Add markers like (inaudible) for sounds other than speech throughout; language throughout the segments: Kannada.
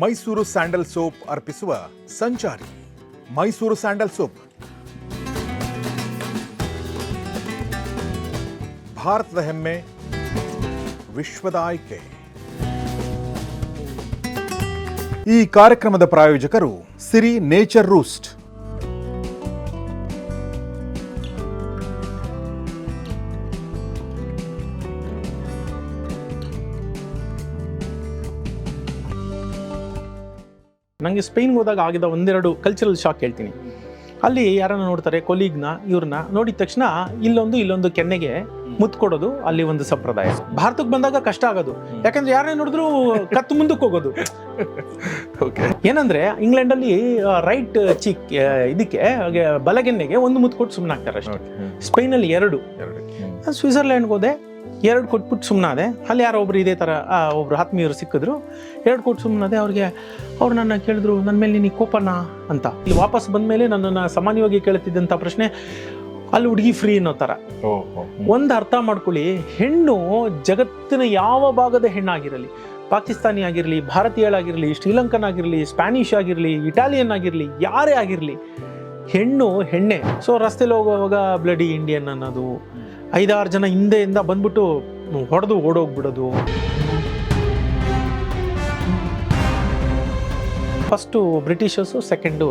ಮೈಸೂರು ಸ್ಯಾಂಡಲ್ ಸೋಪ್ ಅರ್ಪಿಸುವ ಸಂಚಾರಿ. Mysuru sandal soap. ಭಾರತದ ಹೆಮ್ಮೆ, ವಿಶ್ವದ ಆಯ್ಕೆ. ಈ ಕಾರ್ಯಕ್ರಮದ ಪ್ರಾಯೋಜಕರು ಸಿರಿ ನೇಚರ್ ರೂಸ್ಟ್. ನನಗೆ ಸ್ಪೇನ್ಗೆ ಹೋದಾಗ ಆಗಿದ ಒಂದೆರಡು ಕಲ್ಚರಲ್ ಶಾಕ್ ಹೇಳ್ತೀನಿ. ಅಲ್ಲಿ ಯಾರನ್ನ ನೋಡ್ತಾರೆ ಕೊಲೀಗ್ನ ಇವ್ರನ್ನ ನೋಡಿದ ತಕ್ಷಣ ಇಲ್ಲೊಂದು ಇಲ್ಲೊಂದು ಕೆನ್ನೆಗೆ ಮುತ್ಕೊಡೋದು ಅಲ್ಲಿ ಒಂದು ಸಂಪ್ರದಾಯ. ಭಾರತಕ್ಕೆ ಬಂದಾಗ ಕಷ್ಟ ಆಗೋದು. ಯಾಕಂದ್ರೆ ಯಾರನ್ನ ನೋಡಿದ್ರು ಕತ್ತು ಮುಂದಕ್ಕೆ ಹೋಗೋದು. ಓಕೆ ಇಂಗ್ಲೆಂಡ್ ಅಲ್ಲಿ ರೈಟ್ ಚಿಕ್ ಇದಕ್ಕೆ ಬಲಗೆನ್ನೆಗೆ ಒಂದು ಮುತ್ತು ಕೊಟ್ಟು ಸುಮ್ಮನೆ ಆಗ್ತಾರೆ ಅಷ್ಟೇ ಸ್ಪೇನಲ್ಲಿ ಎರಡು. ಸ್ವಿಟ್ಜರ್ಲೆಂಡ್ಗೆ ಸ್ವಿಟ್ಜರ್ಲ್ಯಾಂಡ್ಗೆ ಹೋದೆ ಎರಡು ಕೊಟ್ಬಿಟ್ಟು ಸುಮ್ಮನಾದೆ ಅಲ್ಲಿ ಯಾರೋ ಒಬ್ರು ಇದೇ ಥರ ಒಬ್ರು ಆತ್ಮೀಯರು ಸಿಕ್ಕಿದ್ರು. ಎರಡು ಕೊಟ್ಟು ಸುಮ್ಮನಾದೆ ಅವ್ರಿಗೆ ಅವ್ರು ನನ್ನ ಕೇಳಿದ್ರು ನನ್ನ ಮೇಲೆ ನಿನಗೆ ಕೋಪನಾ? ಅಂತ. ಇಲ್ಲಿ ವಾಪಸ್ ಬಂದ ಮೇಲೆ ನನ್ನನ್ನು ಸಾಮಾನ್ಯವಾಗಿ ಕೇಳ್ತಿದ್ದಂಥ ಪ್ರಶ್ನೆ ಅಲ್ಲಿ ಹುಡುಗಿ ಫ್ರೀ ಅನ್ನೋ ಥರ. ಒಂದು ಅರ್ಥ ಮಾಡ್ಕೊಳ್ಳಿ ಹೆಣ್ಣು ಜಗತ್ತಿನ ಯಾವ ಭಾಗದ ಹೆಣ್ಣಾಗಿರಲಿ ಪಾಕಿಸ್ತಾನಿ ಆಗಿರಲಿ ಭಾರತೀಯಳಾಗಿರಲಿ ಶ್ರೀಲಂಕನ್ ಆಗಿರಲಿ ಸ್ಪ್ಯಾನಿಷ್ ಆಗಿರಲಿ ಇಟಾಲಿಯನ್ ಆಗಿರಲಿ ಯಾರೇ ಆಗಿರಲಿ ಹೆಣ್ಣು ಹೆಣ್ಣೆ. ಸೊ ರಸ್ತೆಲಿ ಹೋಗುವಾಗ ಬ್ಲಡಿ ಇಂಡಿಯನ್ ಅನ್ನೋದು ಐದಾರು ಜನ ಹಿಂದೆಯಿಂದ ಬಂದ್ಬಿಟ್ಟು ಹೊಡೆದು ಓಡೋಗ್ಬಿಡೋದು. First Britishers second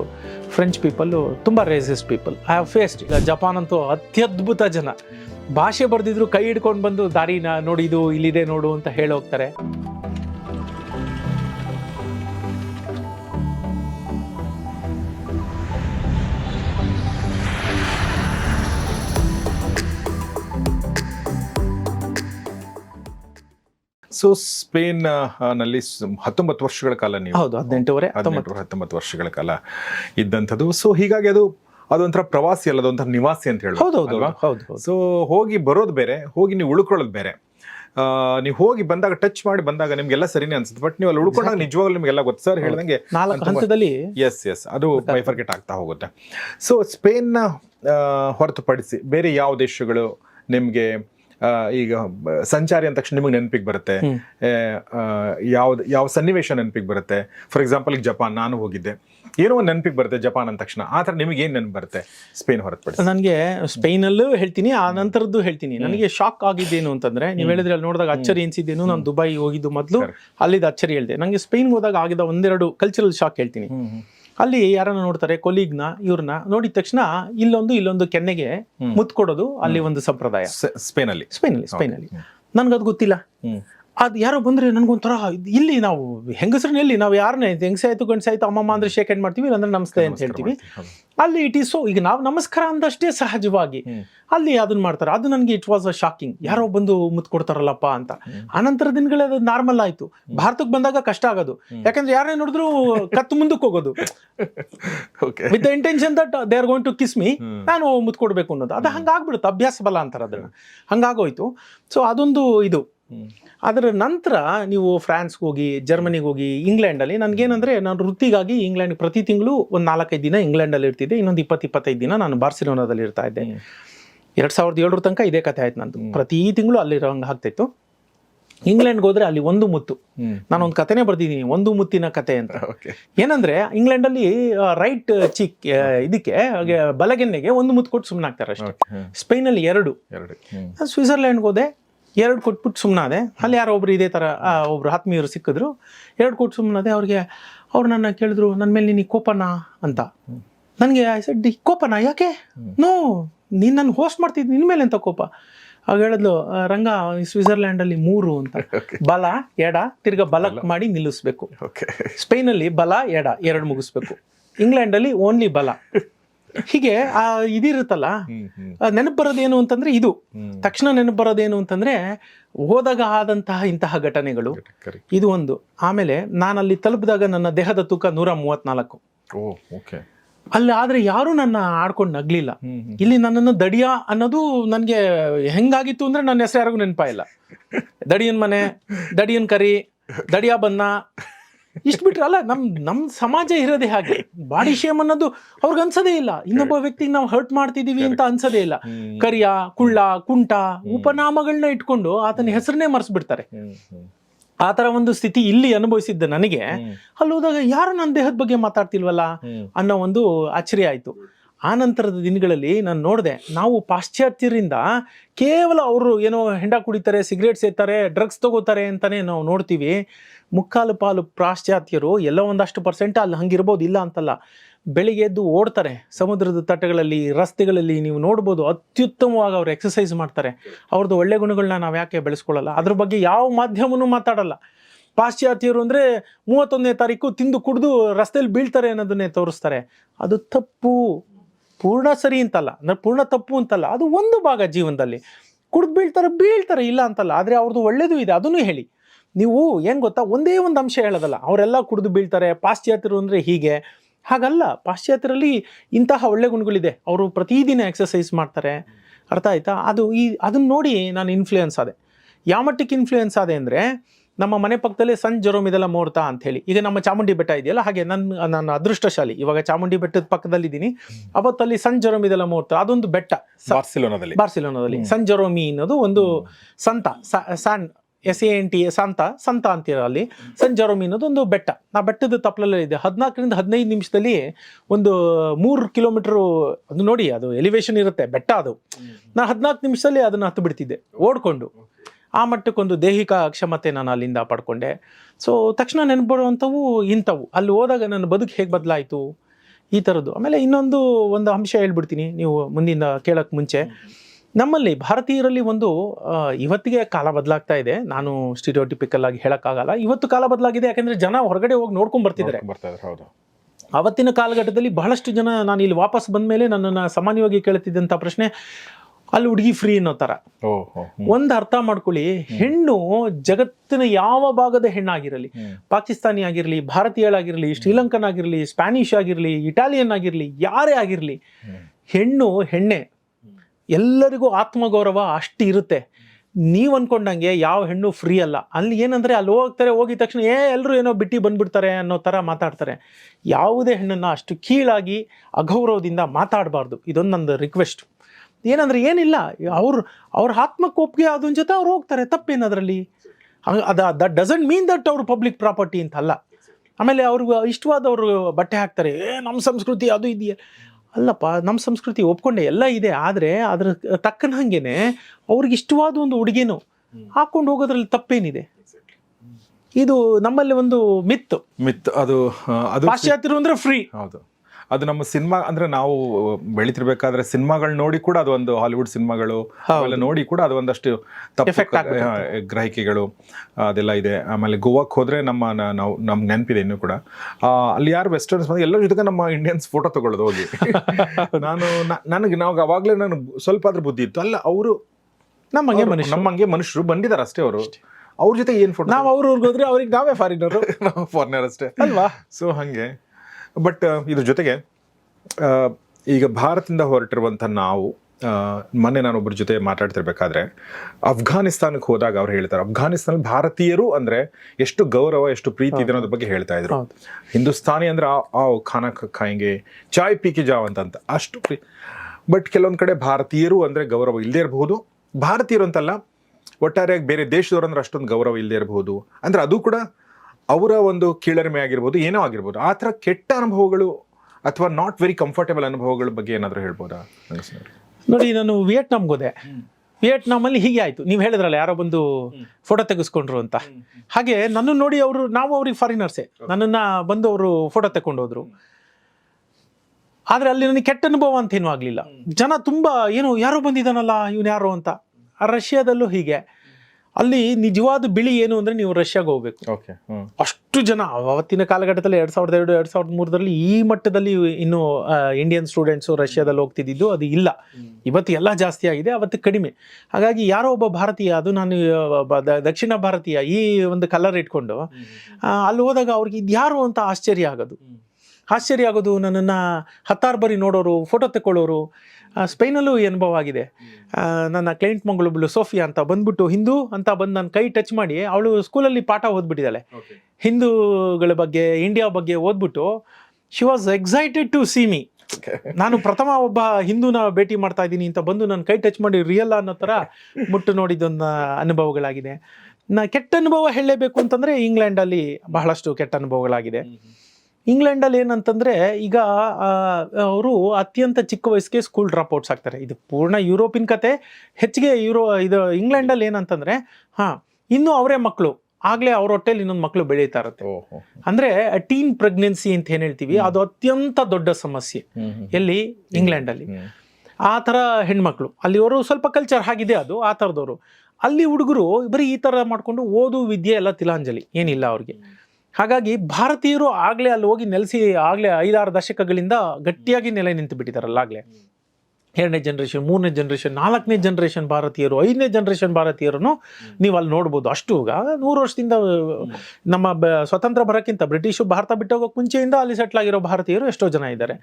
French people ತುಂಬ racist people I have faced ಈಗ ಜಪಾನ್ ಅಂತೂ ಅತ್ಯದ್ಭುತ ಜನ. ಭಾಷೆ ಬರೆದಿದ್ರು ಕೈ ಹಿಡ್ಕೊಂಡು ಬಂದು ದಾರಿನ ನೋಡಿದು, ಇಲ್ಲಿದೆ ನೋಡು ಅಂತ ಹೇಳೋಗ್ತಾರೆ ಸೊ ಸ್ಪೇನ್ನಲ್ಲಿ ಹತ್ತೊಂಬತ್ತು ವರ್ಷಗಳ ಕಾಲ ನೀವು ಹೌದು ಹದಿನೆಂಟುವರೆ ಹತ್ತೊಂಬತ್ತು. ಹದಿನೆಂಟು ಹತ್ತೊಂಬತ್ತು ವರ್ಷಗಳ ಕಾಲ ಇದ್ದಂಥದ್ದು. ಸೊ ಹೀಗಾಗಿ ಅದು ಅದೊಂಥರ ಪ್ರವಾಸಿ ಅಲ್ಲ ಅದೊಂಥರ ನಿವಾಸಿ ಅಂತ ಹೇಳಿ ಹೌದು ಹೌದು ಸೊ ಹೋಗಿ ಬರೋದು ಬೇರೆ ಹೋಗಿ ನೀವು ಉಳ್ಕೊಳ್ಳೋದು ಬೇರೆ. ನೀವು ಹೋಗಿ ಬಂದಾಗ ಟಚ್ ಮಾಡಿ ಬಂದಾಗ ನಿಮ್ಗೆಲ್ಲ ಸರಿನೇ ಅನ್ಸುತ್ತೆ. ಬಟ್ ನೀವು ಅಲ್ಲಿ ಉಳ್ಕೊಂಡಾಗ ನಿಜವಾಗ್ಲೂ ನಿಮ್ಗೆಲ್ಲ ಗೊತ್ತು. ಸರ್ ಹೇಳ್ದಂಗೆ ನಾಲ್ಕು ಹಂತದಲ್ಲಿ ಎಸ್ ಎಸ್ ಅದು ಬೈಫರ್ಕೆಟ್ ಆಗ್ತಾ ಹೋಗುತ್ತೆ. ಸೊ ಸ್ಪೇನ್ನ ಹೊರತುಪಡಿಸಿ ಬೇರೆ ಯಾವ ದೇಶಗಳು ನಿಮಗೆ ಈಗ ಸಂಚಾರಿ ಅಂದ ತಕ್ಷಣ ನಿಮಗೆ ನೆನಪಿಗೆ ಬರುತ್ತೆ. ಯಾವ ಯಾವ್ದು ಯಾವ ಸನ್ನಿವೇಶ ನೆನಪಿಗೆ ಬರುತ್ತೆ? ಫಾರ್ ಎಕ್ಸಾಂಪಲ್ ಈಗ ಜಪಾನ್ ನಾನು ಹೋಗಿದ್ದೆ. ಏನೋ ಒಂದು ನೆನಪಿಗೆ ಬರುತ್ತೆ ಜಪಾನ್ ಅಂದ ತಕ್ಷಣ. ಆ ಥರ ನಿಮಗೆ ಏನು ನೆನಪು ಬರುತ್ತೆ? ಸ್ಪೇನ್ ಹೊರತುಪಡಿಸಿ. ನನಗೆ ಸ್ಪೈನಲ್ಲೂ ಹೇಳ್ತೀನಿ ಆ ನಂತರದ್ದು ಹೇಳ್ತೀನಿ. ನನಗೆ ಶಾಕ್ ಆಗಿದ್ದೇನು ಅಂತಂದ್ರೆ ನೀವು ಹೇಳಿದ್ರೆ ಅಲ್ಲಿ ನೋಡಿದಾಗ ಅಚ್ಚರಿ ಎನಿಸಿದ್ದೇನು ನಾನು ದುಬೈ ಹೋಗಿದ್ದು ಮೊದಲು ಅಲ್ಲಿದ್ದು ಅಚ್ಚರಿ ಹೇಳಿದೆ. ನನಗೆ ಸ್ಪೇನ್ ಹೋದಾಗ ಆಗಿದ ಒಂದೆರಡು ಕಲ್ಚರಲ್ ಶಾಕ್ ಹೇಳ್ತೀನಿ. ಅಲ್ಲಿ ಯಾರನ್ನ ನೋಡ್ತಾರೆ ಕೊಲೀಗ್ನ ಇವ್ರನ್ನ ನೋಡಿದ ತಕ್ಷಣ ಇಲ್ಲೊಂದು ಇಲ್ಲೊಂದು ಕೆನ್ನೆಗೆ ಮುತ್ ಕೊಡೋದು ಅಲ್ಲಿ ಒಂದು ಸಂಪ್ರದಾಯ. ಸ್ಪೇನ್ ಅಲ್ಲಿ ಸ್ಪೇನ್ ಅಲ್ಲಿ ಸ್ಪೇನ್ ಅಲ್ಲಿ ನನ್ಗದು ಗೊತ್ತಿಲ್ಲ. ಅದು ಯಾರೋ ಬಂದ್ರೆ ನನಗೊಂಥರ ಇಲ್ಲಿ ನಾವು ಹೆಂಗಸ್ರನ್ನ ಎಲ್ಲಿ ನಾವು ಯಾರನ್ನೇ ಹೆಂಗಸೆ ಆಯ್ತು ಗಂಡಸೆ ಆಯ್ತು ಅಮ್ಮಮ್ಮ ಅಂದ್ರೆ ಶೇಕ್ ಹ್ಯಾಂಡ್ ಮಾಡ್ತೀವಿ ಇಲ್ಲಾಂದ್ರೆ ನಮಸ್ತೆ ಅಂತ ಹೇಳ್ತೀವಿ. ಅಲ್ಲಿ ಇಟ್ ಈಸ್ ಸೊ ಈಗ ನಾವು ನಮಸ್ಕಾರ ಅಂದಷ್ಟೇ ಸಹಜವಾಗಿ ಅಲ್ಲಿ ಅದನ್ನ ಮಾಡ್ತಾರೆ. ಅದು ನನಗೆ ಇಟ್ ವಾಸ್ ಅ ಶಾಕಿಂಗ್ ಯಾರೋ ಬಂದು ಮುತ್ತು ಕೊಡ್ತಾರಲ್ಲಪ್ಪ ಅಂತ. ಅನಂತರ ದಿನಗಳೇ ಅದು ನಾರ್ಮಲ್ ಆಯ್ತು. ಭಾರತಕ್ಕೆ ಬಂದಾಗ ಕಷ್ಟ ಆಗೋದು. ಯಾಕಂದ್ರೆ ಯಾರೇ ನೋಡಿದ್ರು ಕತ್ತು ಮುಂದಕ್ಕೆ ಹೋಗೋದು. With the intention that they are going to kiss me ನಾನು ಮುತ್ತು ಕೊಡ್ಬೇಕು ಅನ್ನೋದು. ಅದು ಹಂಗಾಗ್ಬಿಡುತ್ತೆ. ಅಭ್ಯಾಸ ಬಲ ಅಂತಾರೆ ಅದನ್ನ ಹಂಗಾಗೋಯ್ತು. ಸೊ ಅದೊಂದು ಇದು. ಅದರ ನಂತರ ನೀವು ಫ್ರಾನ್ಸ್ಗೆ ಹೋಗಿ ಜರ್ಮನಿಗೆ ಹೋಗಿ ಇಂಗ್ಲೆಂಡಲ್ಲಿ ನನಗೇನಂದರೆ ನಾನು ವೃತ್ತಿಗಾಗಿ ಇಂಗ್ಲೆಂಡ್ ಪ್ರತಿ ತಿಂಗಳು ಒಂದು ನಾಲ್ಕೈದು ದಿನ ಇಂಗ್ಲೆಂಡಲ್ಲಿ ಇರ್ತಿದ್ದೆ ಇನ್ನೊಂದು ಇಪ್ಪತ್ತು ಇಪ್ಪತ್ತೈದು ದಿನ ನಾನು ಬಾರ್ಸಿಲೋನಾದಲ್ಲಿ ಇರ್ತಾ ಇದ್ದೆ. ಎರಡು ಸಾವಿರದ ಏಳರ ತನಕ ಇದೇ ಕಥೆ ಆಯ್ತು ನಂದು. ಪ್ರತಿ ತಿಂಗಳು ಅಲ್ಲಿ ಹಂಗೆ ಆಗ್ತಿತ್ತು. ಇಂಗ್ಲೆಂಡ್ಗೆ ಹೋದರೆ ಅಲ್ಲಿ ಒಂದು ಮುತ್ತು. ನಾನು ಒಂದು ಕಥೆನೇ ಬರ್ದಿದ್ದೀನಿ ಒಂದು ಮುತ್ತಿನ ಕತೆ ಅಂತ. ಏನಂದರೆ ಇಂಗ್ಲೆಂಡಲ್ಲಿ ರೈಟ್ ಚಿಕ್ ಇದಕ್ಕೆ ಬಲಗೆನ್ನೆಗೆ ಒಂದು ಮುತ್ತು ಕೊಟ್ಟು ಸುಮ್ಮನೆ ಆಗ್ತಾರೆ ಅಷ್ಟೇ ಸ್ಪೈನಲ್ಲಿ ಎರಡು. ಎರಡು ಸ್ವಿಟ್ಜರ್ಲೆಂಡ್ ಸ್ವಿಟ್ಜರ್ಲ್ಯಾಂಡ್ಗೆ ಹೋದೆ ಎರಡು ಕೊಟ್ಬಿಟ್ಟು ಸುಮ್ಮನಾದೆ ಅಲ್ಲಿ ಯಾರೋ ಒಬ್ರು ಇದೇ ಥರ ಒಬ್ರು ಆತ್ಮೀಯರು ಸಿಕ್ಕಿದ್ರು. ಎರಡು ಕೊಟ್ಟು ಸುಮ್ಮನಾದೆ ಅವ್ರಿಗೆ ಅವ್ರು ನನ್ನ ಕೇಳಿದ್ರು ನನ್ನ ಮೇಲೆ ನೀನು ಕೋಪನ ಅಂತ. ನನಗೆ ಐ ಸೆಡ್ ಕೋಪನಾ? ಯಾಕೆ? ನೋ ನೀನು ನನ್ನ ಹೋಸ್ಟ್ ಮಾಡ್ತಿದ್ದೆ ನಿನ್ನ ಮೇಲೆ ಅಂತ ಕೋಪ? ಅವಾಗ ಹೇಳಿದ್ಲು ರಂಗ ಸ್ವಿಟ್ಜರ್ಲ್ಯಾಂಡಲ್ಲಿ ಮೂರು ಅಂತ. ಬಲ ಎಡ ತಿರ್ಗಾ ಬಲಕ್ ಮಾಡಿ ನಿಲ್ಲಿಸ್ಬೇಕು. ಓಕೆ ಸ್ಪೇನಲ್ಲಿ ಬಲ ಎಡ ಎರಡು ಮುಗಿಸ್ಬೇಕು. ಇಂಗ್ಲೆಂಡಲ್ಲಿ ಓನ್ಲಿ ಬಲ. ಹೀಗೆ ಆ ಇದಿರುತ್ತಲ್ಲ ನೆನಪು ಬರೋದೇನು ಅಂತಂದ್ರೆ ಇದು. ತಕ್ಷಣ ನೆನಪು ಬರೋದೇನು ಅಂತಂದ್ರೆ ಹೋದಾಗ ಆದಂತಹ ಇಂತಹ ಘಟನೆಗಳು. ಇದು ಒಂದು. ಆಮೇಲೆ ನಾನು ಅಲ್ಲಿ ತಲುಪಿದಾಗ ನನ್ನ ದೇಹದ ತೂಕ ನೂರ ಮೂವತ್ನಾಲ್ಕು. ಅಲ್ಲಿ ಆದ್ರೆ ಯಾರು ನನ್ನ ಆಡ್ಕೊಂಡು ನಗ್ಲಿಲ್ಲ. ಇಲ್ಲಿ ನನ್ನನ್ನು ದಡಿಯ ಅನ್ನೋದು ನನಗೆ ಹೆಂಗಾಗಿತ್ತು ಅಂದ್ರೆ ನನ್ನ ಹೆಸರು ಯಾರಿಗೂ ನೆನಪಾಯಿಲ್ಲ. ದಡಿಯನ್ ಮನೆ ದಡಿಯನ್ ಕರಿ ದಡಿಯ ಬನ್ನ ಇಷ್ಟು ಬಿಟ್ರೆ ಅಲ್ಲ ನಮ್ ನಮ್ ಸಮಾಜ ಇರೋದೇ ಹಾಗೆ. ಬಾಡಿ ಶೇಮ್ ಅನ್ನೋದು ಅವ್ರಿಗೆ ಅನ್ಸದೇ ಇಲ್ಲ. ಇನ್ನೊಬ್ಬ ವ್ಯಕ್ತಿಗೆ ನಾವು ಹರ್ಟ್ ಮಾಡ್ತಿದೀವಿ ಅಂತ ಅನ್ಸದೇ ಇಲ್ಲ. ಕರಿಯ ಕುಳ್ಳ ಕುಂಟ ಉಪನಾಮಗಳನ್ನ ಇಟ್ಕೊಂಡು ಆತನ ಹೆಸರನ್ನೇ ಮರ್ಸ್ಬಿಡ್ತಾರೆ. ಆ ತರ ಒಂದು ಸ್ಥಿತಿ ಇಲ್ಲಿ ಅನುಭವಿಸಿದ್ದ ನನಗೆ ಅಲ್ಲಿ ಹೋದಾಗ ಯಾರು ನನ್ನ ದೇಹದ ಬಗ್ಗೆ ಮಾತಾಡ್ತಿಲ್ವಲ್ಲ ಅನ್ನೋ ಒಂದು ಆಶ್ಚರ್ಯ ಆಯಿತು. ಆ ನಂತರದ ದಿನಗಳಲ್ಲಿ ನಾನು ನೋಡಿದೆ, ನಾವು ಪಾಶ್ಚಾತ್ಯರಿಂದ ಕೇವಲ ಅವರು ಏನೋ ಹೆಂಡ ಕುಡಿತಾರೆ, ಸಿಗರೇಟ್ ಸೇರ್ತಾರೆ ಡ್ರಗ್ಸ್ ತಗೋತಾರೆ ಅಂತಲೇ ನಾವು ನೋಡ್ತೀವಿ. ಮುಕ್ಕಾಲು ಪಾಲು ಪಾಶ್ಚಾತ್ಯರು ಎಲ್ಲ ಒಂದಷ್ಟು ಪರ್ಸೆಂಟ್ ಅಲ್ಲಿ ಹಂಗಿರ್ಬೋದು, ಇಲ್ಲ ಅಂತಲ್ಲ. ಬೆಳಿಗ್ಗೆ ಎದ್ದು ಓಡ್ತಾರೆ, ಸಮುದ್ರದ ತಟಗಳಲ್ಲಿ, ರಸ್ತೆಗಳಲ್ಲಿ ನೀವು ನೋಡ್ಬೋದು, ಅತ್ಯುತ್ತಮವಾಗಿ ಅವ್ರು ಎಕ್ಸಸೈಸ್ ಮಾಡ್ತಾರೆ. ಅವ್ರದ್ದು ಒಳ್ಳೆ ಗುಣಗಳನ್ನ ನಾವು ಯಾಕೆ ಬೆಳೆಸ್ಕೊಳ್ಳಲ್ಲ ಅದ್ರ ಬಗ್ಗೆ ಯಾವ ಮಾಧ್ಯಮನೂ ಮಾತಾಡಲ್ಲ. ಪಾಶ್ಚಾತ್ಯರು ಅಂದರೆ ಮೂವತ್ತೊಂದನೇ ತಾರೀಕು ತಿಂದು ಕುಡಿದು ರಸ್ತೆಯಲ್ಲಿ ಬೀಳ್ತಾರೆ ಅನ್ನೋದನ್ನೇ ತೋರಿಸ್ತಾರೆ. ಅದು ತಪ್ಪು. ಪೂರ್ಣ ಸರಿ ಅಂತಲ್ಲ, ಅಂದರೆ ಪೂರ್ಣ ತಪ್ಪು ಅಂತಲ್ಲ, ಅದು ಒಂದು ಭಾಗ ಜೀವನದಲ್ಲಿ. ಕುಡ್ದು ಬೀಳ್ತಾರೆ ಬೀಳ್ತಾರೆ, ಇಲ್ಲ ಅಂತಲ್ಲ, ಆದರೆ ಅವ್ರದ್ದು ಒಳ್ಳೇದು ಇದೆ, ಅದನ್ನು ಹೇಳಿ. ನೀವು ಏನು ಗೊತ್ತಾ, ಒಂದೇ ಒಂದು ಅಂಶ ಹೇಳೋದಲ್ಲ, ಅವರೆಲ್ಲ ಕುಡಿದು ಬೀಳ್ತಾರೆ, ಪಾಶ್ಚಾತ್ಯರು ಅಂದರೆ ಹೀಗೆ. ಹಾಗಲ್ಲ, ಪಾಶ್ಚಾತ್ಯರಲ್ಲಿ ಇಂತಹ ಒಳ್ಳೆ ಗುಣಗಳಿದೆ, ಅವರು ಪ್ರತಿದಿನ ಎಕ್ಸಸೈಸ್ ಮಾಡ್ತಾರೆ. ಅರ್ಥ ಆಯ್ತಾ? ಅದು ಈ, ಅದನ್ನು ನೋಡಿ ನಾನು ಇನ್ಫ್ಲೂಯೆನ್ಸ್ ಆದೆ. ಯಾವ ಮಟ್ಟಕ್ಕೆ ಇನ್ಫ್ಲೂಯೆನ್ಸ್ ಆದೆ ಅಂದರೆ ನಮ್ಮ ಮನೆ ಪಕ್ಕದಲ್ಲಿ ಸನ್ ಜೊರೋಮಿದೆಲ್ಲ ಮುಹೂರ್ತ ಅಂತ ಹೇಳಿ ಈಗ ನಮ್ಮ ಚಾಮುಂಡಿ ಬೆಟ್ಟ ಇದೆಯಲ್ಲ ಹಾಗೆ ನನ್ನ ನನ್ನ ಅದೃಷ್ಟಶಾಲಿ. ಇವಾಗ ಚಾಮುಂಡಿ ಬೆಟ್ಟದ ಪಕ್ಕದಲ್ಲಿದ್ದೀನಿ. ಅವತ್ತಲ್ಲಿ ಸನ್ ಜೊರೋಮಿದೆಲ್ಲ ಮುಹೂರ್ತ ಅದೊಂದು ಬೆಟ್ಟ. ಬಾರ್ಸಿಲೋನಾದಲ್ಲಿ. ಬಾರ್ಸಿಲೋನಾದಲ್ಲಿ. ಸನ್ ಜೆರೋಮಿ ಅನ್ನೋದು ಒಂದು ಸಂತ San S A N T ಸಂತ ಸಂತ ಅಂತೀರ ಅಲ್ಲಿ. ಸನ್ ಜೆರೋಮಿ ಅನ್ನೋದು ಒಂದು ಬೆಟ್ಟ. ಆ ಬೆಟ್ಟದ ತಪ್ಪಲಲ್ಲೇ ಇದೆ ಹದಿನಾಲ್ಕರಿಂದ ಹದಿನೈದು ನಿಮಿಷದಲ್ಲಿ ಒಂದು ಮೂರು ಕಿಲೋಮೀಟರ್ ಅದು ನೋಡಿ ಅದು ಎಲಿವೇಶನ್ ಇರುತ್ತೆ ಬೆಟ್ಟ ಅದು. ನಾನು ಹದಿನಾಲ್ಕು ನಿಮಿಷದಲ್ಲಿ ಅದನ್ನು ಹತ್ತು ಬಿಡ್ತಿದ್ದೆ ಓಡ್ಕೊಂಡು ಆ ಮಟ್ಟಕ್ಕೊಂದು ದೈಹಿಕ ಕ್ಷಮತೆ ನಾನು ಅಲ್ಲಿಂದ ಪಡ್ಕೊಂಡೆ. ಸೊ ತಕ್ಷಣ ನೆನಪಡುವಂಥವು ಇಂಥವು. ಅಲ್ಲಿ ಹೋದಾಗ ನನ್ನ ಬದುಕು ಹೇಗೆ ಬದಲಾಯಿತು? ಈ ಥರದ್ದು. ಆಮೇಲೆ ಇನ್ನೊಂದು ಒಂದು ಅಂಶ ಹೇಳ್ಬಿಡ್ತೀನಿ ನೀವು ಮುಂದಿನ ಕೇಳೋಕ್ಕೆ ಮುಂಚೆ. ನಮ್ಮಲ್ಲಿ ಭಾರತೀಯರಲ್ಲಿ ಒಂದು ಇವತ್ತಿಗೆ ಕಾಲ ಬದಲಾಗ್ತಾ ಇದೆ. ನಾನು ಸ್ಟಿರಿಯೋಟಿಪಿಕಲ್ ಆಗಿ ಹೇಳೋಕ್ಕಾಗಲ್ಲ. ಇವತ್ತು ಕಾಲ ಬದಲಾಗಿದೆ ಯಾಕಂದರೆ ಜನ ಹೊರಗಡೆ ಹೋಗಿ ನೋಡ್ಕೊಂಡು ಬರ್ತಿದ್ದಾರೆ. ಬರ್ತಾ ಹೌದು. ಅವತ್ತಿನ ಕಾಲಘಟ್ಟದಲ್ಲಿ ಬಹಳಷ್ಟು ಜನ ನಾನು ಇಲ್ಲಿ ವಾಪಸ್ ಬಂದ ಮೇಲೆ ನನ್ನನ್ನು ಸಾಮಾನ್ಯವಾಗಿ ಕೇಳ್ತಿದ್ದಂಥ ಪ್ರಶ್ನೆ ಅಲ್ಲಿ ಹುಡುಗಿ ಫ್ರೀ ಅನ್ನೋ ಥರ ಒಂದು ಅರ್ಥ ಮಾಡ್ಕೊಳ್ಳಿ ಹೆಣ್ಣು ಜಗತ್ತಿನ ಯಾವ ಭಾಗದ ಹೆಣ್ಣಾಗಿರಲಿ ಪಾಕಿಸ್ತಾನಿ ಆಗಿರಲಿ ಭಾರತೀಯಳಾಗಿರಲಿ ಶ್ರೀಲಂಕನ್ ಆಗಿರಲಿ ಸ್ಪ್ಯಾನಿಷ್ ಆಗಿರಲಿ ಇಟಾಲಿಯನ್ ಆಗಿರಲಿ ಯಾರೇ ಆಗಿರಲಿ ಹೆಣ್ಣು ಹೆಣ್ಣೆ ಎಲ್ಲರಿಗೂ ಆತ್ಮಗೌರವ ಅಷ್ಟು ಇರುತ್ತೆ. ನೀವು ಅನ್ಕೊಂಡಂಗೆ ಯಾವ ಹೆಣ್ಣು ಫ್ರೀ ಅಲ್ಲ. ಅಲ್ಲಿ ಏನಂದ್ರೆ ಅಲ್ಲಿ ಹೋಗ್ತಾರೆ ಹೋಗಿದ ತಕ್ಷಣ ಏ ಎಲ್ಲರೂ ಏನೋ ಬಿಟ್ಟು ಬಂದ್ಬಿಡ್ತಾರೆ ಅನ್ನೋ ಥರ ಮಾತಾಡ್ತಾರೆ. ಯಾವುದೇ ಹೆಣ್ಣನ್ನು ಅಷ್ಟು ಕೀಳಾಗಿ ಅಗೌರವದಿಂದ ಮಾತಾಡಬಾರ್ದು. ಇದೊಂದು ನಂದು ರಿಕ್ವೆಸ್ಟ್ ಏನಂದ್ರೆ ಏನಿಲ್ಲ ಅವ್ರ ಅವ್ರ ಆತ್ಮಕ್ಕೆ ಒಪ್ಪಿಗೆ ಅದೊಂದು ಜೊತೆ ಅವ್ರು ಹೋಗ್ತಾರೆ ತಪ್ಪೇನದ್ರಲ್ಲಿ ಅದ ದಟ್ ಡಸಂಟ್ ಮೀನ್ ದಟ್ ಅವ್ರ ಪಬ್ಲಿಕ್ ಪ್ರಾಪರ್ಟಿ ಅಂತ ಅಲ್ಲ ಆಮೇಲೆ ಅವ್ರಿಗೆ ಇಷ್ಟವಾದವರು ಬಟ್ಟೆ ಹಾಕ್ತಾರೆ ಏ ನಮ್ಮ ಸಂಸ್ಕೃತಿ ಅದು ಇದೆಯಾ? ಅಲ್ಲಪ್ಪ ನಮ್ಮ ಸಂಸ್ಕೃತಿ ಒಪ್ಕೊಂಡೆ ಎಲ್ಲ ಇದೆ ಆದರೆ ಅದ್ರ ತಕ್ಕನಂಗೆನೆ ಅವ್ರಿಗೆ ಇಷ್ಟವಾದ ಒಂದು ಉಡುಗೆನೂ ಹಾಕೊಂಡು ಹೋಗೋದ್ರಲ್ಲಿ ತಪ್ಪೇನಿದೆ. ಇದು ನಮ್ಮಲ್ಲಿ ಒಂದು ಮಿತ್ತು. ಮಿತ್ ಅದು ಅದು ಪಾಶ್ಚಾತ್ಯರು ಅಂದ್ರೆ ಫ್ರೀ ಹೌದು. ಅದು ನಮ್ಮ ಸಿನಿಮಾ ಅಂದ್ರೆ ನಾವು ಬೆಳಿತಿರ್ಬೇಕಾದ್ರೆ ಸಿನಿಮಾಗಳು ನೋಡಿ ಕೂಡ ಅದು ಒಂದು ಹಾಲಿವುಡ್ ಸಿನಿಮಾಗಳು ಅವೆಲ್ಲ ನೋಡಿ ಕೂಡ ಅದು ಒಂದಷ್ಟು ತಪ್ಪು ಗ್ರಹಿಕೆಗಳು ಅದೆಲ್ಲ ಇದೆ. ಆಮೇಲೆ ಗೋವಾಕ್ ಹೋದ್ರೆ ನಮ್ಮ ನಾವು ನಮ್ಗೆ ನೆನಪಿದೆ ಇನ್ನೂ ಕೂಡ. ಅಲ್ಲಿ ಯಾರು ವೆಸ್ಟರ್ನ್ಸ್ ಬಂದು ಎಲ್ಲರ ಜೊತೆಗೆ ನಮ್ಮ ಇಂಡಿಯನ್ಸ್ ಫೋಟೋ ತಗೊಳ್ಳೋದು ಹೋಗಿ. (laughs) ನಾನು ನನಗೆ ನಾವು ಅವಾಗಲೇ ನಾನು ಸ್ವಲ್ಪ ಆದ್ರೂ ಬುದ್ಧಿ ಇತ್ತು. ಅಲ್ಲ ಅವರು ನಮ್ಮಂಗೆ ಮನುಷ್ಯ ನಮ್ಮಂಗೆ ಮನುಷ್ಯರು ಬಂದಿದ್ದಾರೆ ಅಷ್ಟೇ ಅವರು. ಅವ್ರ ಜೊತೆ ಏನ್ ಫೋಟೋ ನಾವು ಅವ್ರ ಹೋದ್ರೆ ಅವ್ರಿಗೆ ನಾವೇ ಫಾರಿನರ್ (laughs) ಫಾರಿನರ್ ಅಷ್ಟೇ. ಅಲ್ವಾ? ಸೊ ಹಾಗೆ. ಬಟ್ ಇದ್ರ ಜೊತೆಗೆ ಈಗ ಭಾರತದಿಂದ ಹೊರಟಿರುವಂಥ ನಾವು ಮೊನ್ನೆ ನಾನು ಒಬ್ಬರ ಜೊತೆ ಮಾತಾಡ್ತಿರ್ಬೇಕಾದ್ರೆ ಅಫ್ಘಾನಿಸ್ತಾನಕ್ಕೆ ಹೋದಾಗ ಅವ್ರು ಹೇಳ್ತಾರೆ ಅಫ್ಘಾನಿಸ್ತಾನ ಭಾರತೀಯರು ಅಂದ್ರೆ ಎಷ್ಟು ಗೌರವ ಎಷ್ಟು ಪ್ರೀತಿ ಇದೆ ಅನ್ನೋದ್ರ ಬಗ್ಗೆ ಹೇಳ್ತಾ ಇದ್ರು. ಹೌದು. ಹಿಂದೂಸ್ತಾನಿ ಅಂದ್ರೆ ಆ ಆ ಖಾನಾ ಖಾಯಂಗೆ ಚಾಯ್ ಪೀಕಿ ಜಾವ್ ಅಂತ ಅಂತ ಅಷ್ಟು ಪ್ರೀ ಬಟ್ ಕೆಲವೊಂದು ಕಡೆ ಭಾರತೀಯರು ಅಂದರೆ ಗೌರವ ಇಲ್ಲದೇ ಇರಬಹುದು. ಭಾರತೀಯರು ಅಂತಲ್ಲ ಒಟ್ಟಾರೆಯಾಗಿ ಬೇರೆ ದೇಶದವ್ರು ಅಂದ್ರೆ ಅಷ್ಟೊಂದು ಗೌರವ ಇಲ್ಲದೇ ಇರಬಹುದು. ಅಂದ್ರೆ ಅದು ಕೂಡ ಅವರ ಒಂದು ಕೀಳರಿಮೆ ಆಗಿರ್ಬೋದು ಏನೋ ಆಗಿರ್ಬೋದು. ಆ ಥರ ಕೆಟ್ಟ ಅನುಭವಗಳು ಅಥವಾ ನಾಟ್ ವೆರಿ ಕಂಫರ್ಟೇಬಲ್ ಅನುಭವಗಳ ಬಗ್ಗೆ ಏನಾದರೂ ಹೇಳ್ಬೋದಾ ನೋಡಿ ನಾನು ವಿಯೆಟ್ನಾಮ್ಗೆ ಹೋದೆ ವಿಯೆಟ್ನಾಮಲ್ಲಿ ಹೀಗೆ ಆಯಿತು. ನೀವು ಹೇಳಿದ್ರಲ್ಲ ಯಾರೋ ಬಂದು ಫೋಟೋ ತೆಗೆಸ್ಕೊಂಡ್ರು ಅಂತ. ಹಾಗೆ ನನ್ನ ನೋಡಿ ಅವರು ನಾವು ಅವ್ರಿಗೆ ಫಾರಿನರ್ಸೇ ನನ್ನನ್ನು ಬಂದು ಅವರು ಫೋಟೋ ತಗೊಂಡು ಹೋದರು ಆದರೆ ಅಲ್ಲಿ ನನಗೆ ಕೆಟ್ಟ ಅನುಭವ ಅಂತ ಏನೂ ಆಗಲಿಲ್ಲ. ಜನ ತುಂಬ ಏನು ಯಾರೋ ಬಂದಿದ್ದಾನಲ್ಲ ಇವನು ಯಾರೋ? ಅಂತ. ರಷ್ಯಾದಲ್ಲೂ ಹೀಗೆ. ಅಲ್ಲಿ ನಿಜವಾದ ಬಿಳಿ ಏನು ಅಂದರೆ ನೀವು ರಷ್ಯಾಗೆ ಹೋಗ್ಬೇಕು. ಓಕೆ ಅಷ್ಟು ಜನ ಅವತ್ತಿನ ಕಾಲಘಟ್ಟದಲ್ಲಿ ಎರಡು ಸಾವಿರದ ಎರಡು ಎರಡು ಸಾವಿರದ ಮೂರರಲ್ಲಿ ಈ ಮಟ್ಟದಲ್ಲಿ ಇನ್ನು ಇಂಡಿಯನ್ ಸ್ಟೂಡೆಂಟ್ಸು ರಷ್ಯಾದಲ್ಲಿ ಹೋಗ್ತಿದ್ದಿದ್ದು ಅದು ಇಲ್ಲ. ಇವತ್ತು ಎಲ್ಲ ಜಾಸ್ತಿ ಆಗಿದೆ ಅವತ್ತು ಕಡಿಮೆ. ಹಾಗಾಗಿ ಯಾರೋ ಒಬ್ಬ ಭಾರತೀಯ ಅದು ನಾನು ದಕ್ಷಿಣ ಭಾರತೀಯ ಈ ಒಂದು ಕಲರ್ ಇಟ್ಕೊಂಡು ಅಲ್ಲಿ ಹೋದಾಗ ಅವ್ರಿಗೆ ಇದು ಯಾರು ಅಂತ ಆಶ್ಚರ್ಯ ಆಗೋದು. ಆಶ್ಚರ್ಯ ಆಗೋದು ನನ್ನನ್ನು ಹತ್ತಾರು ಬರಿ ನೋಡೋರು ಫೋಟೋ ತಗೊಳ್ಳೋರು ಸ್ಪೈನಲ್ಲೂ ಸ್ಪೇನಲ್ಲೂ ಈ ಅನುಭವ ಆಗಿದೆ. ನನ್ನ ಕ್ಲೈಂಟ್ ಮಂಗಳೊಬ್ಬಳು ಸೋಫಿಯಾ ಅಂತ ಬಂದ್ಬಿಟ್ಟು ಹಿಂದೂ ಅಂತ ಬಂದು ನನ್ನ ಕೈ ಟಚ್ ಮಾಡಿ ಅವಳು ಸ್ಕೂಲಲ್ಲಿ ಪಾಠ ಓದ್ಬಿಟ್ಟಿದ್ದಾಳೆ. ಹಿಂದೂಗಳ ಬಗ್ಗೆ ಇಂಡಿಯಾ ಬಗ್ಗೆ ಓದ್ಬಿಟ್ಟು she was excited to see me ನಾನು ಪ್ರಥಮ ಒಬ್ಬ ಹಿಂದೂನ ಭೇಟಿ ಮಾಡ್ತಾ ಇದ್ದೀನಿ ಅಂತ ಬಂದು ನನ್ನ ಕೈ ಟಚ್ ಮಾಡಿ ರಿಯಲ್ ಅನ್ನೋ ಥರ ಮುಟ್ಟು ನೋಡಿದ್ದೊಂದು ಅನುಭವಗಳಾಗಿದೆ. ನಾ ಕೆಟ್ಟ ಅನುಭವ ಹೇಳಲೇಬೇಕು ಅಂತಂದರೆ ಇಂಗ್ಲೆಂಡಲ್ಲಿ ಬಹಳಷ್ಟು ಕೆಟ್ಟ ಅನುಭವಗಳಾಗಿದೆ. ಇಂಗ್ಲೆಂಡಲ್ಲಿ ಏನಂತಂದ್ರೆ ಈಗ ಅವರು ಅತ್ಯಂತ ಚಿಕ್ಕ ವಯಸ್ಸಿಗೆ ಸ್ಕೂಲ್ ಡ್ರಾಪ್ ಔಟ್ಸ್ ಆಗ್ತಾರೆ. ಇದು ಪೂರ್ಣ ಯುರೋಪಿನ ಕತೆ. ಹೆಚ್ಚಿಗೆ ಯುರೋ ಇದು ಇಂಗ್ಲೆಂಡಲ್ಲಿ ಏನಂತಂದ್ರೆ ಹಾ ಇನ್ನೂ ಅವರೇ ಮಕ್ಕಳು ಆಗ್ಲೇ ಅವ್ರ ಹೊಟ್ಟೆಲಿ ಇನ್ನೊಂದು ಮಕ್ಕಳು ಬೆಳೀತಾ ಇರುತ್ತೆ. ಅಂದರೆ ಟೀನ್ ಪ್ರೆಗ್ನೆನ್ಸಿ ಅಂತ ಏನು ಹೇಳ್ತೀವಿ ಅದು ಅತ್ಯಂತ ದೊಡ್ಡ ಸಮಸ್ಯೆ ಎಲ್ಲಿ? ಇಂಗ್ಲೆಂಡಲ್ಲಿ. ಆ ಥರ ಹೆಣ್ಮಕ್ಳು. ಅಲ್ಲಿವರು ಸ್ವಲ್ಪ ಕಲ್ಚರ್ ಆಗಿದೆ ಅದು ಆ ಥರದವರು. ಅಲ್ಲಿ ಹುಡುಗರು ಬರೀ ಈ ಥರ ಮಾಡ್ಕೊಂಡು ಓದು ವಿದ್ಯೆ ಎಲ್ಲ ತಿಲಾಂಜಲಿ. ಏನಿಲ್ಲ ಅವ್ರಿಗೆ. ಹಾಗಾಗಿ ಭಾರತೀಯರು ಆಗ್ಲೇ ಅಲ್ಲಿ ಹೋಗಿ ನೆಲೆಸಿ ಆಗ್ಲೇ ಐದಾರು ದಶಕಗಳಿಂದ ಗಟ್ಟಿಯಾಗಿ ನೆಲೆ ನಿಂತು ಆಗ್ಲೇ. ಎರಡನೇ ಜನ್ರೇಷನ್ ಮೂರನೇ ಜನ್ರೇಷನ್ ನಾಲ್ಕನೇ ಜನ್ರೇಷನ್ ಭಾರತೀಯರು ಐದನೇ ಜನ್ರೇಷನ್ ಭಾರತೀಯರನ್ನು ನೀವು ಅಲ್ಲಿ ನೋಡ್ಬೋದು. ಅಷ್ಟು ಈಗ ನೂರು ವರ್ಷದಿಂದ ನಮ್ಮ ಬ ಸ್ವತಂತ್ರ ಬರೋಕ್ಕಿಂತ ಬ್ರಿಟಿಷು ಭಾರತ ಬಿಟ್ಟೋಗೋಕೆ ಮುಂಚೆಯಿಂದ ಅಲ್ಲಿ ಸೆಟ್ಲ್ ಆಗಿರೋ ಭಾರತೀಯರು ಎಷ್ಟೋ ಜನ ಇದ್ದಾರೆ.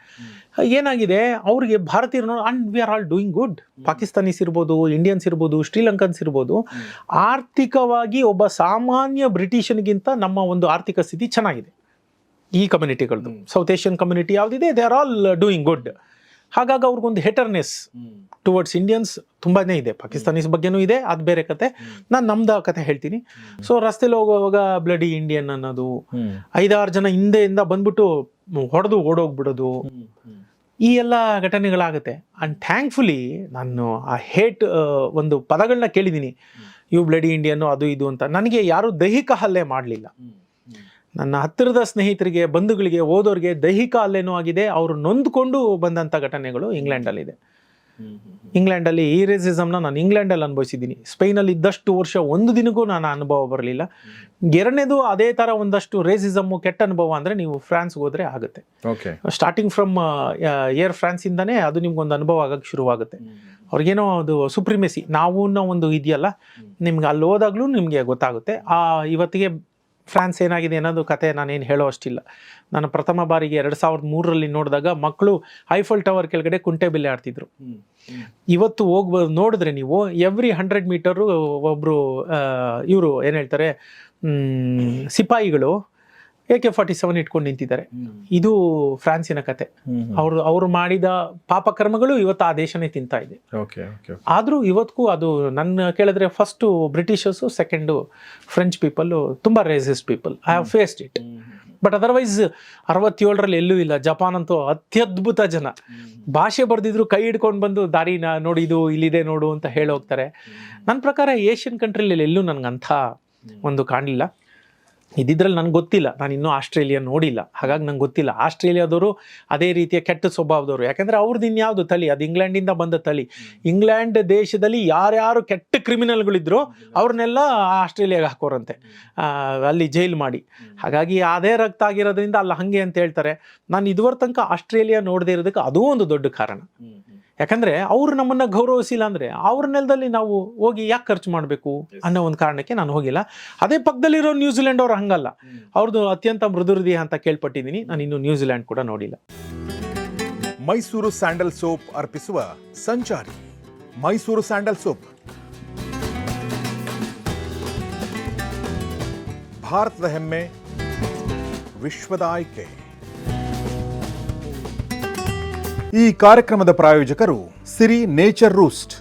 ಏನಾಗಿದೆ? ಅವರಿಗೆ ಭಾರತೀಯರು and we are all doing good Pakistanis ಇರ್ಬೋದು ಇಂಡಿಯನ್ಸ್ ಇರ್ಬೋದು ಶ್ರೀಲಂಕನ್ಸ್ ಇರ್ಬೋದು. ಆರ್ಥಿಕವಾಗಿ ಒಬ್ಬ ಸಾಮಾನ್ಯ ಬ್ರಿಟಿಷನಿಗಿಂತ ನಮ್ಮ ಒಂದು ಆರ್ಥಿಕ ಸ್ಥಿತಿ ಚೆನ್ನಾಗಿದೆ. ಈ ಕಮ್ಯುನಿಟಿಗಳದ್ದು ಸೌತ್ ಏಷ್ಯನ್ ಕಮ್ಯುನಿಟಿ ಯಾವುದಿದೆ? They are all doing good ಹಾಗಾಗಿ ಅವ್ರಿಗೊಂದು ಹೆಟರ್ನೆಸ್ ಟುವರ್ಡ್ಸ್ ಇಂಡಿಯನ್ಸ್ ತುಂಬಾನೇ ಇದೆ. ಪಾಕಿಸ್ತಾನೀಸ್ ಬಗ್ಗೆನೂ ಇದೆ ಅದು ಬೇರೆ ಕತೆ. ನಾನು ನಮ್ದು ಕತೆ ಹೇಳ್ತೀನಿ. ಸೊ ರಸ್ತೆಲಿ ಹೋಗುವಾಗ ಬ್ಲಡಿ ಇಂಡಿಯನ್ ಅನ್ನೋದು ಐದಾರು ಜನ ಹಿಂದೆಯಿಂದ ಬಂದ್ಬಿಟ್ಟು ಹೊಡೆದು ಓಡೋಗ್ಬಿಡೋದು. ಈ ಎಲ್ಲ ಘಟನೆಗಳಾಗುತ್ತೆ. ಅಂಡ್ ಥ್ಯಾಂಕ್ಫುಲಿ ನಾನು ಆ ಹೇಟ್ ಒಂದು ಪದಗಳನ್ನ ಕೇಳಿದ್ದೀನಿ ಇವು ಬ್ಲಡಿ ಇಂಡಿಯನ್ನು ಅದು ಇದು ಅಂತ. ನನಗೆ ಯಾರು ದೈಹಿಕ ಹಲ್ಲೆ ಮಾಡಲಿಲ್ಲ. ನನ್ನ ಹತ್ತಿರದ ಸ್ನೇಹಿತರಿಗೆ ಬಂಧುಗಳಿಗೆ ಓದೋರಿಗೆ ದೈಹಿಕ ಅಲ್ಲೇನೋ ಆಗಿದೆ ಅವರು ನೊಂದ್ಕೊಂಡು ಬಂದಂಥ ಘಟನೆಗಳು ಇಂಗ್ಲೆಂಡಲ್ಲಿದೆ. ಇಂಗ್ಲೆಂಡಲ್ಲಿ ಈ ರೇಸಿಸಮ್ನ ನಾನು ಇಂಗ್ಲೆಂಡಲ್ಲಿ ಅನುಭವಿಸಿದ್ದೀನಿ. ಸ್ಪೈನಲ್ಲಿ ಇದ್ದಷ್ಟು ವರ್ಷ ಒಂದು ದಿನಕ್ಕೂ ನಾನು ಅನುಭವ ಬರಲಿಲ್ಲ. ಎರಡನೇದು ಅದೇ ಥರ ಒಂದಷ್ಟು ರೇಸಿಸಮ್ಮು ಕೆಟ್ಟ ಅನುಭವ ಅಂದರೆ ನೀವು ಫ್ರಾನ್ಸ್ಗೆ ಹೋದರೆ ಆಗುತ್ತೆ. ಓಕೆ. ಸ್ಟಾರ್ಟಿಂಗ್ ಫ್ರಮ್ ಏರ್ ಫ್ರಾನ್ಸಿಂದನೇ ಅದು ನಿಮ್ಗೊಂದು ಅನುಭವ ಆಗೋಕ್ಕೆ ಶುರುವಾಗುತ್ತೆ. ಅವ್ರಿಗೇನೋ ಅದು ಸುಪ್ರಿಮೆಸಿ ನಾವು ಅನ್ನೋ ಒಂದು ಇದೆಯಲ್ಲ ನಿಮ್ಗೆ ಅಲ್ಲಿ ಹೋದಾಗಲೂ ನಿಮಗೆ ಗೊತ್ತಾಗುತ್ತೆ. ಆ ಇವತ್ತಿಗೆ ಫ್ರಾನ್ಸ್ ಏನಾಗಿದೆ ಅನ್ನೋದು ಕತೆ ನಾನೇನು ಹೇಳೋ ಅಷ್ಟಿಲ್ಲ. ನಾನು ಪ್ರಥಮ ಬಾರಿಗೆ ಎರಡು ಸಾವಿರದ ಮೂರರಲ್ಲಿ ನೋಡಿದಾಗ ಮಕ್ಕಳು ಐಫಲ್ ಟವರ್ ಕೆಳಗಡೆ ಕುಂಟೆ ಬಿಲ್ಲೆ ಆಡ್ತಿದ್ರು. ಇವತ್ತು ಹೋಗ್ಬ ನೋಡಿದ್ರೆ ನೀವು ಎವ್ರಿ ಹಂಡ್ರೆಡ್ ಮೀಟರು ಒಬ್ಬರು ಇವರು ಏನು ಹೇಳ್ತಾರೆ ಸಿಪಾಯಿಗಳು ಎ ಕೆ ಫಾರ್ಟಿ ಸೆವೆನ್ ಇಟ್ಕೊಂಡು ನಿಂತಿದ್ದಾರೆ. ಇದು ಫ್ರಾನ್ಸಿನ ಕತೆ. ಅವರು ಅವರು ಮಾಡಿದ ಪಾಪಕರ್ಮಗಳು ಇವತ್ತು ಆ ದೇಶನೇ ತಿಂತಾ ಇದೆ. ಆದರೂ ಇವತ್ತಿಗೂ ಅದು ನನ್ನ ಕೇಳಿದ್ರೆ first Britishers second French people ತುಂಬ racist people I have faced it but otherwise ಅರವತ್ತೇಳರಲ್ಲಿ ಎಲ್ಲೂ ಇಲ್ಲ. ಜಪಾನ್ ಅಂತೂ ಅತ್ಯದ್ಭುತ ಜನ. ಭಾಷೆ ಬರೆದಿದ್ರು ಕೈ ಹಿಡ್ಕೊಂಡು ಬಂದು ದಾರಿನ ನೋಡಿದು ಇಲ್ಲಿದೆ ನೋಡು ಅಂತ ಹೇಳೋಗ್ತಾರೆ. ನನ್ನ ಪ್ರಕಾರ ಏಷ್ಯನ್ ಕಂಟ್ರಿಲಿ ಎಲ್ಲೂ ನನಗಂಥ ಒಂದು ಕಾಣಲಿಲ್ಲ. ಇದ್ದಿದ್ರಲ್ಲಿ ನನಗೆ ಗೊತ್ತಿಲ್ಲ. ನಾನು ಇನ್ನೂ ಆಸ್ಟ್ರೇಲಿಯಾ ನೋಡಿಲ್ಲ. ಹಾಗಾಗಿ ನಂಗೆ ಗೊತ್ತಿಲ್ಲ. ಆಸ್ಟ್ರೇಲಿಯಾದವರು ಅದೇ ರೀತಿಯ ಕೆಟ್ಟ ಸ್ವಭಾವದವರು. ಯಾಕಂದರೆ ಅವ್ರದ್ದು ಇನ್ಯಾವುದು ತಳಿ ಅದು ಇಂಗ್ಲೆಂಡಿಂದ ಬಂದ ತಳಿ ಇಂಗ್ಲೆಂಡ್ ದೇಶದಲ್ಲಿ ಯಾರ್ಯಾರು ಕೆಟ್ಟ ಕ್ರಿಮಿನಲ್ಗಳಿದ್ರು ಅವ್ರನ್ನೆಲ್ಲ ಆಸ್ಟ್ರೇಲಿಯಾಗೆ ಹಾಕೋರಂತೆ ಅಲ್ಲಿ ಜೈಲು ಮಾಡಿ. ಹಾಗಾಗಿ ಅದೇ ರಕ್ತ ಆಗಿರೋದ್ರಿಂದ ಅಲ್ಲಿ ಹಾಗೆ ಅಂತ ಹೇಳ್ತಾರೆ. ನಾನು ಇದುವರೆ ತನಕ ಆಸ್ಟ್ರೇಲಿಯಾ ನೋಡದೇ ಇರೋದಕ್ಕೆ ಅದೂ ಒಂದು ದೊಡ್ಡ ಕಾರಣ. ಯಾಕಂದ್ರೆ ಅವರು ನಮ್ಮನ್ನ ಗೌರವಿಸಿಲ್ಲ ಅಂದ್ರೆ ಅವ್ರ ನೆಲದಲ್ಲಿ ನಾವು ಹೋಗಿ ಯಾಕೆ ಖರ್ಚು ಮಾಡಬೇಕು ಅನ್ನೋ ಒಂದು ಕಾರಣಕ್ಕೆ ನಾನು ಹೋಗಿಲ್ಲ. ಅದೇ ಪಕ್ಕದಲ್ಲಿರೋ ನ್ಯೂಜಿಲೆಂಡ್ ಅವ್ರು ಹಂಗಲ್ಲ. ಅವ್ರದ್ದು ಅತ್ಯಂತ ಮೃದು ಹೃದಯ ಅಂತ ಕೇಳ್ಪಟ್ಟಿದ್ದೀನಿ. ನಾನು ಇನ್ನು ನ್ಯೂಜಿಲೆಂಡ್ ಕೂಡ ನೋಡಿಲ್ಲ. ಮೈಸೂರು ಸ್ಯಾಂಡಲ್ ಸೋಪ್ ಅರ್ಪಿಸುವ ಸಂಚಾರಿ ಮೈಸೂರು ಸ್ಯಾಂಡಲ್ ಸೋಪ್. ಭಾರತದ ಹೆಮ್ಮೆ ವಿಶ್ವದ ಆಯ್ಕೆ. ಈ ಕಾರ್ಯಕ್ರಮದ ಪ್ರಾಯೋಜಕರು ಸಿರಿ ನೇಚರ್ ರೂಸ್ಟ್.